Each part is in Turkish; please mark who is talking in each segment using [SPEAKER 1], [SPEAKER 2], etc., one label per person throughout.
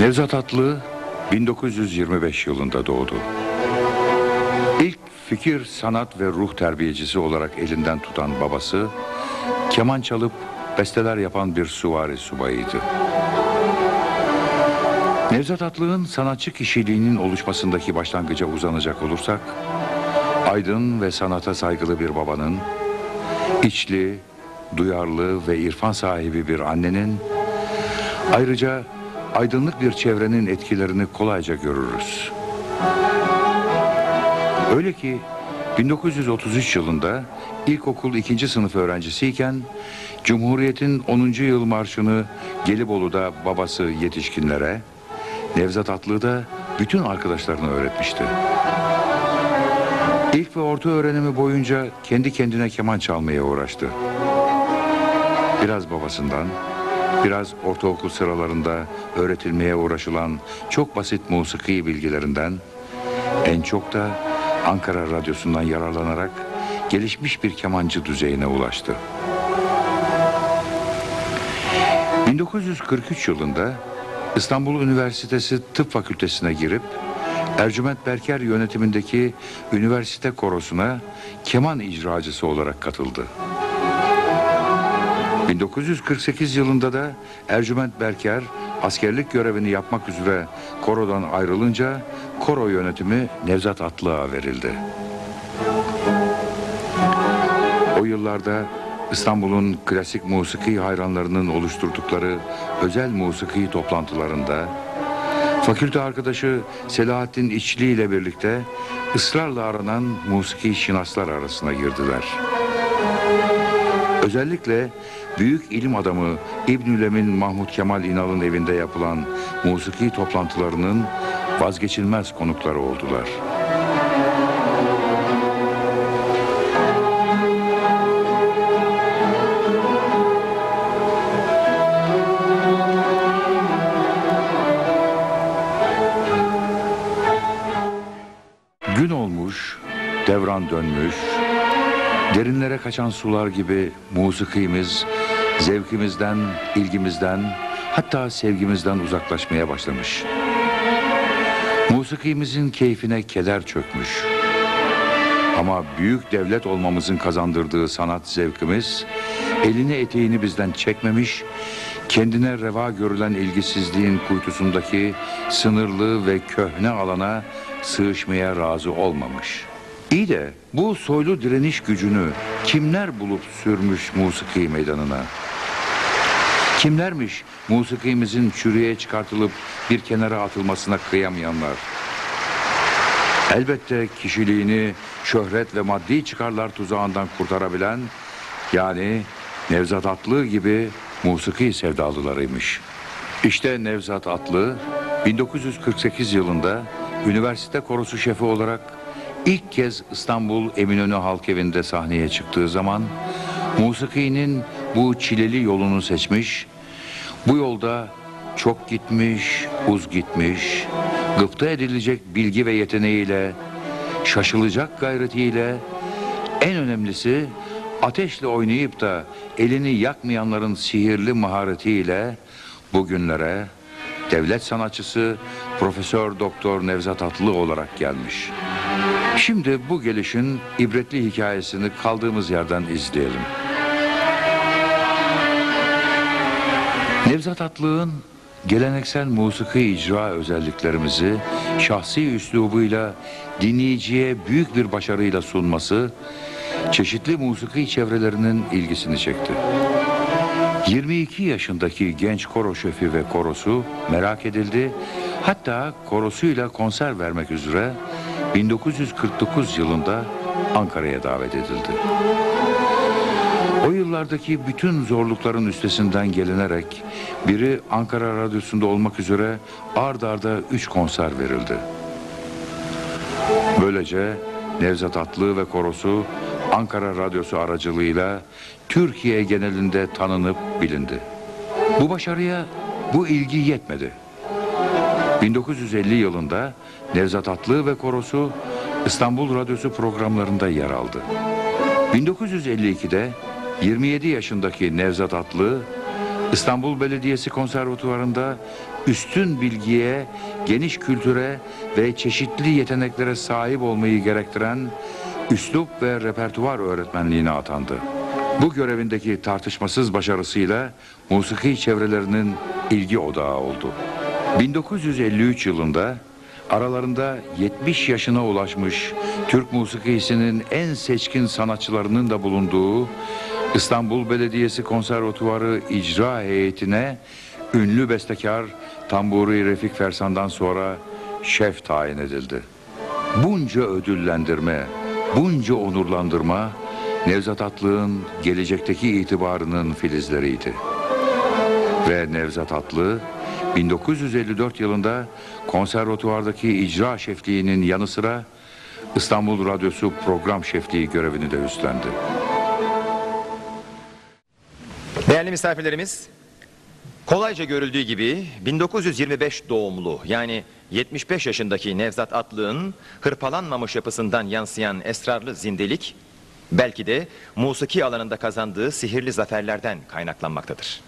[SPEAKER 1] Nevzat Atlı 1925 yılında doğdu. İlk fikir, sanat ve ruh terbiyecisi olarak elinden tutan babası, keman çalıp besteler yapan bir süvari subayıydı. Nevzat Atlı'nın sanatçı kişiliğinin oluşmasındaki başlangıca uzanacak olursak, aydın ve sanata saygılı bir babanın, içli, duyarlı ve irfan sahibi bir annenin, ayrıca aydınlık bir çevrenin etkilerini kolayca görürüz. Öyle ki 1933 yılında ilkokul ikinci sınıf öğrencisiyken Cumhuriyet'in 10. yıl marşını Gelibolu'da babası yetişkinlere, Nevzat Atlı da bütün arkadaşlarına öğretmişti. İlk ve orta öğrenimi boyunca kendi kendine keman çalmaya uğraştı. Biraz babasından, biraz ortaokul sıralarında öğretilmeye uğraşılan çok basit musiki bilgilerinden, en çok da Ankara Radyosu'ndan yararlanarak gelişmiş bir kemancı düzeyine ulaştı. 1943 yılında İstanbul Üniversitesi Tıp Fakültesine girip Ercüment Berker yönetimindeki üniversite korosuna keman icracısı olarak katıldı. 1948 yılında da Ercüment Berker askerlik görevini yapmak üzere korodan ayrılınca koro yönetimi Nevzat Atlı'ya verildi. O yıllarda İstanbul'un klasik musiki hayranlarının oluşturdukları özel musiki toplantılarında fakülte arkadaşı Selahattin İçli ile birlikte ısrarla aranan musiki şinaslar arasına girdiler. Özellikle büyük ilim adamı İbnül Emin Mahmut Kemal İnal'ın evinde yapılan musiki toplantılarının vazgeçilmez konukları oldular. Gün olmuş, devran dönmüş, derinlere kaçan sular gibi musikimiz zevkimizden, ilgimizden, hatta sevgimizden uzaklaşmaya başlamış. Musikimizin keyfine keder çökmüş. Ama büyük devlet olmamızın kazandırdığı sanat zevkimiz elini eteğini bizden çekmemiş, kendine reva görülen ilgisizliğin kuytusundaki sınırlı ve köhne alana sığışmaya razı olmamış. İyi de bu soylu direniş gücünü kimler bulup sürmüş musiki meydanına? Kimlermiş musikimizin çürüye çıkartılıp bir kenara atılmasına kıyamayanlar? Elbette kişiliğini şöhret ve maddi çıkarlar tuzağından kurtarabilen yani Nevzat Atlı gibi musiki sevdalılarıymış. İşte Nevzat Atlı 1948 yılında üniversite korosu şefi olarak ilk kez İstanbul Eminönü Halk Evi'nde sahneye çıktığı zaman musikinin bu çileli yolunu seçmiş, bu yolda çok gitmiş, uz gitmiş, gıpta edilecek bilgi ve yeteneğiyle, şaşılacak gayretiyle, en önemlisi ateşle oynayıp da elini yakmayanların sihirli maharetiyle bugünlere devlet sanatçısı Profesör Doktor Nevzat Atlı olarak gelmiş. Şimdi bu gelişin ibretli hikayesini kaldığımız yerden izleyelim. Nevzat Atlı'nın geleneksel musiki icra özelliklerimizi şahsi üslubuyla dinleyiciye büyük bir başarıyla sunması çeşitli musiki çevrelerinin ilgisini çekti. 22 yaşındaki genç koro şefi ve korosu merak edildi. Hatta korosuyla konser vermek üzere 1949 yılında Ankara'ya davet edildi. O yıllardaki bütün zorlukların üstesinden gelinerek biri Ankara Radyosu'nda olmak üzere ard arda üç konser verildi. Böylece Nevzat Atlı ve korosu Ankara Radyosu aracılığıyla Türkiye genelinde tanınıp bilindi. Bu başarıya bu ilgi yetmedi. 1950 yılında Nevzat Atlı ve korosu İstanbul Radyosu programlarında yer aldı. 1952'de 27 yaşındaki Nevzat Atlı İstanbul Belediyesi Konservatuvarı'nda üstün bilgiye, geniş kültüre ve çeşitli yeteneklere sahip olmayı gerektiren üslup ve repertuar öğretmenliğine atandı. Bu görevindeki tartışmasız başarısıyla musiki çevrelerinin ilgi odağı oldu. 1953 yılında aralarında 70 yaşına ulaşmış Türk musikisinin en seçkin sanatçılarının da bulunduğu İstanbul Belediyesi Konservatuvarı icra heyetine ünlü bestekar Tamburi Refik Fersan'dan sonra şef tayin edildi. Bunca ödüllendirme, bunca onurlandırma Nevzat Atlı'nın gelecekteki itibarının filizleriydi. Ve Nevzat Atlı 1954 yılında konservatuvardaki icra şefliğinin yanı sıra İstanbul Radyosu program şefliği görevini de üstlendi.
[SPEAKER 2] Değerli misafirlerimiz, kolayca görüldüğü gibi 1925 doğumlu yani 75 yaşındaki Nevzat Atlı'nın hırpalanmamış yapısından yansıyan esrarlı zindelik belki de musiki alanında kazandığı sihirli zaferlerden kaynaklanmaktadır.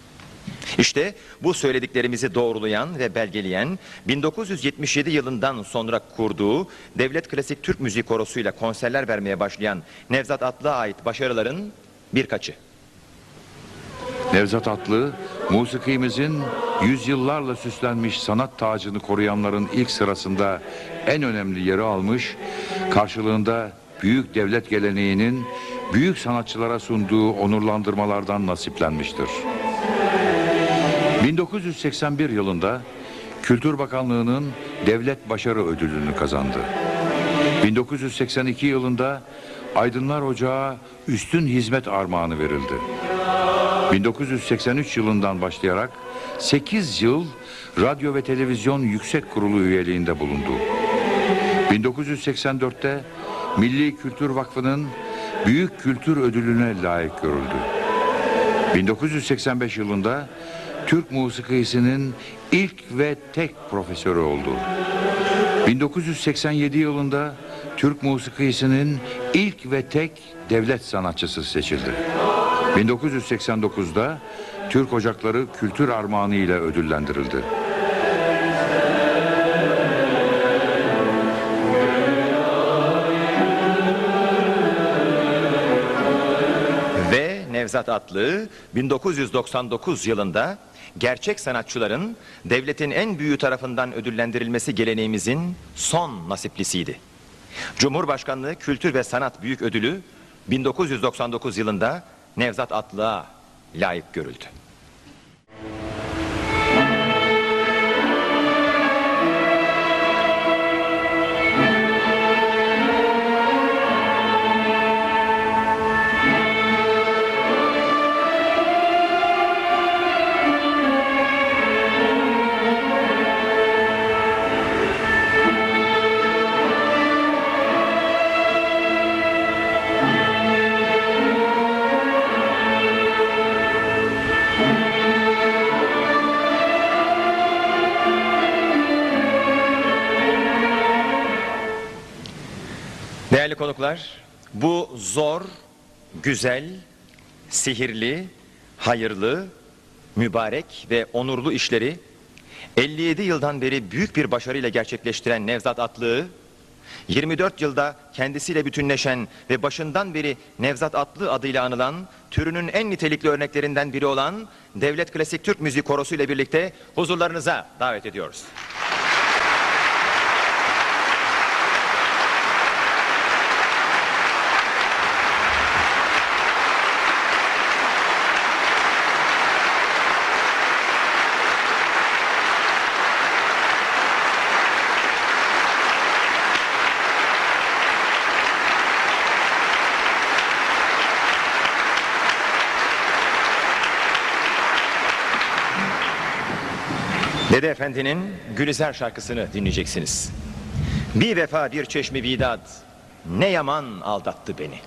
[SPEAKER 2] İşte bu söylediklerimizi doğrulayan ve belgeleyen 1977 yılından sonra kurduğu Devlet Klasik Türk Müziği Korosu'yla konserler vermeye başlayan Nevzat Atlı'ya ait başarıların birkaçı.
[SPEAKER 1] Nevzat Atlı, musikimizin yüzyıllarla süslenmiş sanat tacını koruyanların ilk sırasında en önemli yeri almış, karşılığında büyük devlet geleneğinin büyük sanatçılara sunduğu onurlandırmalardan nasiplenmiştir. 1981 yılında Kültür Bakanlığı'nın Devlet Başarı Ödülünü kazandı. 1982 yılında Aydınlar Ocağı Üstün Hizmet Armağanı verildi. 1983 yılından başlayarak 8 yıl Radyo ve Televizyon Yüksek Kurulu üyeliğinde bulundu. 1984'te Milli Kültür Vakfı'nın Büyük Kültür Ödülüne layık görüldü. 1985 yılında Türk musikisinin ilk ve tek profesörü oldu. 1987 yılında Türk musikisinin ilk ve tek devlet sanatçısı seçildi. 1989'da Türk Ocakları Kültür Armağanı ile ödüllendirildi.
[SPEAKER 2] Ve Nevzat Atlı 1999 yılında gerçek sanatçıların devletin en büyüğü tarafından ödüllendirilmesi geleneğimizin son nasiplisiydi. Cumhurbaşkanlığı Kültür ve Sanat Büyük Ödülü 1999 yılında Nevzat Atlı'ya layık görüldü. Konuklar, bu zor, güzel, sihirli, hayırlı, mübarek ve onurlu işleri 57 yıldan beri büyük bir başarıyla gerçekleştiren Nevzat Atlı'yı 24 yılda kendisiyle bütünleşen ve başından beri Nevzat Atlı adıyla anılan türünün en nitelikli örneklerinden biri olan Devlet Klasik Türk Müziği Korosu ile birlikte huzurlarınıza davet ediyoruz. Dede Efendi'nin Gülizar şarkısını dinleyeceksiniz. Bir vefa bir çeşmi vidat ne yaman aldattı beni.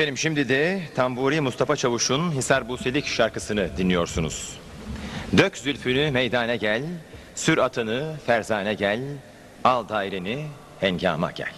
[SPEAKER 2] Efendim şimdi de Tamburi Mustafa Çavuş'un Hisar Buselik şarkısını dinliyorsunuz. Dök zülfünü meydana gel, sür atını ferzane gel, al daireni hengama gel.